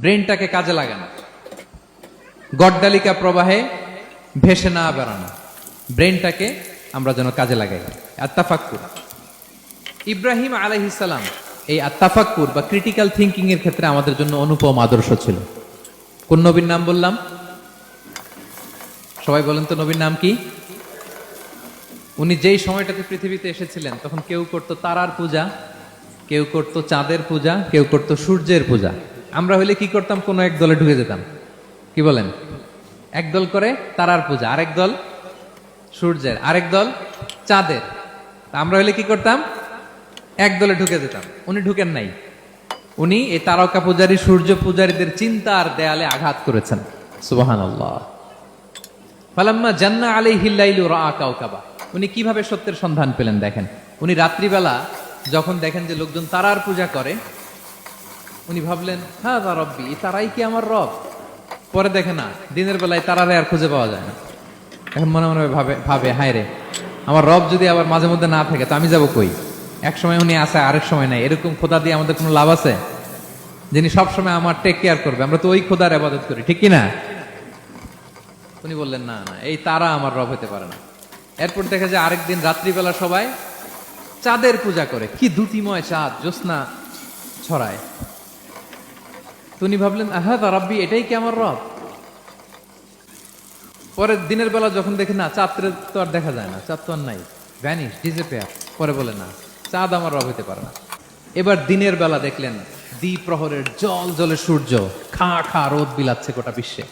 ব্রেনটাকে কাজে লাগানো। গড্ডালিকা প্রবাহে ভেসে না বেড়ানো। ব্রেনটাকে আমরা যেন কাজে লাগাই। আত্তাফাক্কুর। ইব্রাহিম আলাইহিসালাম এই আত্তাফাক্কুর বা ক্রিটিক্যাল থিঙ্কিং এর ক্ষেত্রে আমাদের জন্য অনুপম আদর্শ ছিল। কোন নবীর নাম বললাম? সবাই বলেন তো নবীর নাম কি? উনি যেই সময়টাতে পৃথিবীতে এসেছিলেন, তখন কেউ করতো তারার পূজা, কেউ করতো চাঁদের পূজা, কেউ করতো সূর্যের পূজা। আমরা হইলে কি করতাম? কোনো এক দলে ঢুকে যেতাম। কি বলেন? এক দল করে তারার পূজা, আরেক দল সূর্যের, আরেক দল চাঁদের। আমরা হইলে কি করতাম? এক দলে ঢুকে যেতাম। উনি ঢুকেন নাই। উনি এই তারকা পূজারী, সূর্য পূজারীদের চিন্তার দেয়ালে আঘাত করেছেন। সুবাহান আল্লাহ ফালাম্মা জান্না আলাই হিল্লাইলু রা উনি কীভাবে সত্যের সন্ধান পেলেন দেখেন? উনি রাত্রিবেলা যখন দেখেন যে লোকজন তারার পূজা করে উনি ভাবলেন হ্যাঁ তা রব্বি তারাই কি আমার রব? পরে দেখে না, দিনের বেলায় তারারে আর খুঁজে পাওয়া যায় না। এখন মনে মনে ভাবে ভাবে, হায় রে, আমার রব যদি আবার মাঝে মধ্যে না থাকে, তো আমি যাব কই? এক সময় উনি আসে আরেক সময় নাই। এরকম খোদা দিয়ে আমাদের কোনো লাভ আছে? যিনি সবসময় আমার টেক কেয়ার করবে, আমরা তো ওই খোদার আবাদত করি, ঠিক কি না? উনি বললেন, না না, এই তারা আমার রব হতে পারে না। এরপর দেখা যায় আরেকদিন রাত্রিবেলা সবাই চাঁদের পূজা করে। কি দ্যুতিময় চাঁদ, জ্যোৎস্না ছড়ায়। উনি ভাবলেন, আহা রাব্বি, এটাই কি আমার রব? পরে দিনের বেলা যখন দেখি, না চাঁদের তো আর দেখা যায় না, চাঁদ তো আর নাই ভ্যানিশ ডিজেপেয়ার পরে বলে, না, চাঁদ আমার রব হতে পারে না। এবার দিনের বেলা দেখলেন, দ্বিপ্রহরের জল জলে সূর্য, খা খা রোদ বিলাচ্ছে গোটা বিশ্বে।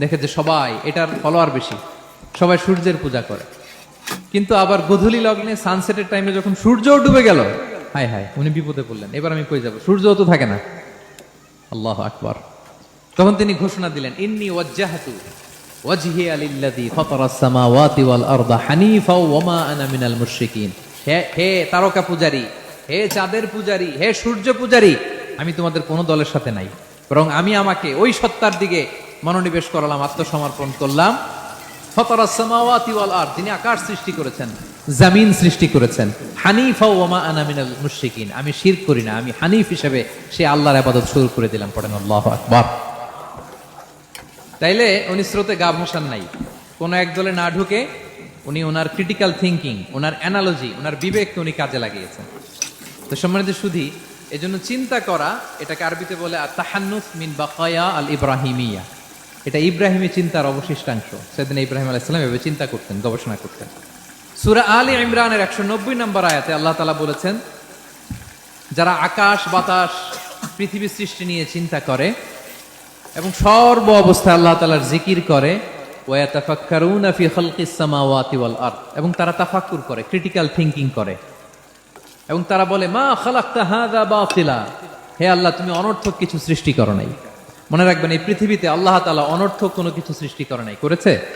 দেখে যে সবাই, এটার ফলোয়ার বেশি, সবাই সূর্যের পূজা করে। কিন্তু আবার গধূলি লগ্নে সানসেটের টাইমে যখন সূর্যও ডুবে গেল, হায় হায়, উনি বিপদে পড়লেন। এবার আমি কই যাব? সূর্যও তো থাকে না। আল্লাহ আকবর। তখন তিনি ঘোষণা দিলেন, ইন্নি ওয়াজ্জাহাতু ওয়াজহি আলিল্লাযী ফাতারাস সামাওয়াতি ওয়াল আরদা হানিফা ওয়া মা আনা মিনাল মুশরিকিন। হে হে তারকা পূজারী, হে চাঁদের পূজারী, হে সূর্য পূজারী, আমি তোমাদের কোনো দলের সাথে নাই। বরং আমি আমাকে ওই সত্তার দিকে মনোনিবেশ করলাম, আত্মসমর্পণ করলাম। ফতরাস সামাওয়াতি ওয়াল আরদ তিনি আকাশ সৃষ্টি করেছেন জামিন সৃষ্টি করেছেন। হানিফা ওয়া মা আনা মিনাল মুশরিকিন। আমি শিরক করি না, আমি হানিফ হিসেবে সে আল্লাহর ইবাদত শুরু করে দিলাম, পড়েন আল্লাহু আকবার। তাইলে উনি স্রোতে গা ভাসান নাই। কোন এক দলে না ঢুকে উনি ওনার ক্রিটিক্যাল থিঙ্কিং ওনার অ্যানালজি ওনার বিবেককে উনি কাজে লাগিয়েছেন। তো সম্মানিত সুধি, এজন্য চিন্তা করা, এটাকে আরবিতে বলে তাহান্নুস মিন বাকায়া আল ইব্রাহিমিয়া। এটা ইব্রাহিমী চিন্তার অবশিষ্টাংশ। সেদিন ইব্রাহিম আলাইসালাম এভাবে চিন্তা করতেন, গবেষণা করতেন। সুরা আলী ইমরানের একশো নব্বই নম্বর আয়াতে আল্লাহ তালা বলেছেন, যারা আকাশ, বাতাস পৃথিবী সৃষ্টি নিয়ে চিন্তা করে এবং সর্ব অবস্থায় আল্লাহ তালার জিকির করে এবং তারা তাফাক্কুর করে, ক্রিটিক্যাল থিঙ্কিং করে। এবং তারা বলে, মা খালাক্তা হাদা বাতিলা। হে আল্লাহ, তুমি অনর্থক কিছু সৃষ্টি করো নাই। মনে রাখবেন, এই পৃথিবীতে আল্লাহ তালা অনর্থক কোনো কিছু সৃষ্টি করে নাই। করেছে?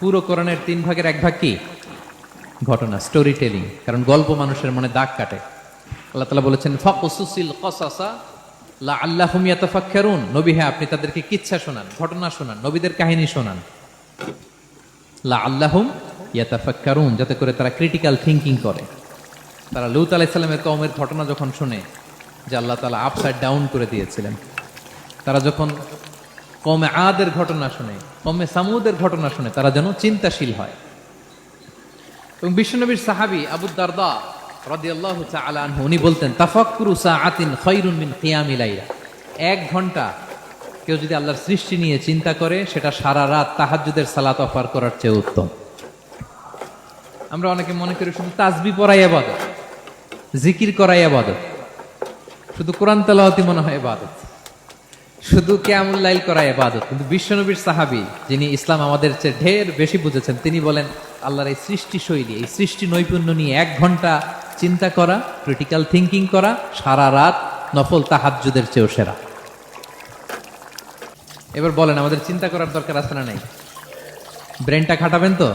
পুরো কোরআনের তিন ভাগের এক ভাগ কি? ঘটনা স্টোরি টেলিং কারণ গল্প মানুষের মনে দাগ কাটে। আল্লাহ তালা বলেছেন, ফাকুসুসিল কসাসা লা আল্লাহুম ইয়াতাফাক্কারুন। নবী হ্যাঁ আপনি তাদেরকে কিচ্ছা শোনান, ঘটনা শোনান, নবীদের কাহিনী শোনান। লা আল্লাহুম ইয়াতাফাক্কারুন, যাতে করে তারা ক্রিটিক্যাল থিঙ্কিং করে। তারা লুত আলাইসাল্লামের কওমের ঘটনা যখন শুনে, যে আল্লাহ তালা আপসাইড ডাউন করে দিয়েছিলেন। তারা যখন কমে আদের ঘটনা শুনে কমে সামুদের ঘটনা শুনে তারা যেন চিন্তাশীল হয়। এবং বিশ্বনবীর সাহাবি আবু দারদা রাদিয়াল্লাহু তাআলা আনহু, উনি বলতেন, তাফাক্কুরু সাআতিন খায়রুন মিন কিয়ামি লাইলা। এক ঘণ্টা কেউ যদি আল্লাহর সৃষ্টি নিয়ে চিন্তা করে, সেটা সারা রাত তাহাজ্জুদের সালাত অফার করার চেয়ে উত্তম। আমরা অনেকে মনে করি শুধু তাসবি পড়াই ইবাদত জিকির করাই ইবাদত শুধু কোরআন তেলাওয়াতি মনে হয় ইবাদত শুধু কেয়ামুল্লাইল করা এবাদত কিন্তু বিশ্বনবীর সাহাবি যিনি ইসলাম আমাদের চেয়ে ঢের বেশি বুঝেছেন, তিনি বলেন, আল্লাহর এই সৃষ্টি শৈলী, এই সৃষ্টি নৈপুণ্য নিয়ে এক ঘণ্টা চিন্তা করা ক্রিটিক্যাল থিঙ্কিং করা, সারা রাত নফল তাহাজ্জুদের চেয়েও সেরা। এবার বলেন, আমাদের চিন্তা করার দরকার আছে না নাই? ব্রেনটা খাটাবেন তো?